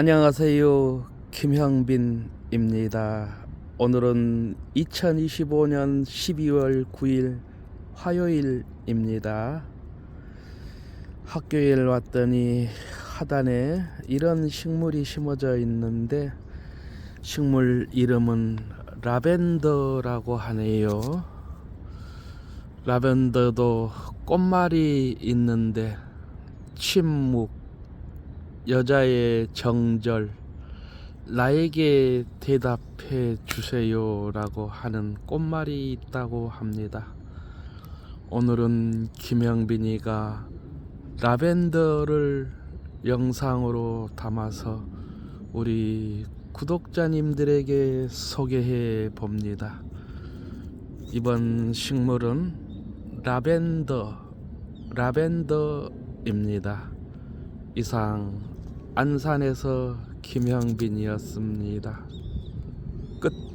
안녕하세요. 김형빈입니다. 오늘은 2025년 12월 9일 화요일입니다. 학교에 왔더니 하단에 이런 식물이 심어져 있는데 식물 이름은 라벤더라고 하네요. 라벤더도 꽃말이 있는데 침묵 여자의 정절 나에게 대답해 주세요라고 하는 꽃말이 있다고 합니다. 오늘은 김영빈이가 라벤더를 영상으로 담아서 우리 구독자님들에게 소개해 봅니다. 이번 식물은 라벤더 라벤더입니다. 이상 안산에서 김형빈이었습니다. 끝.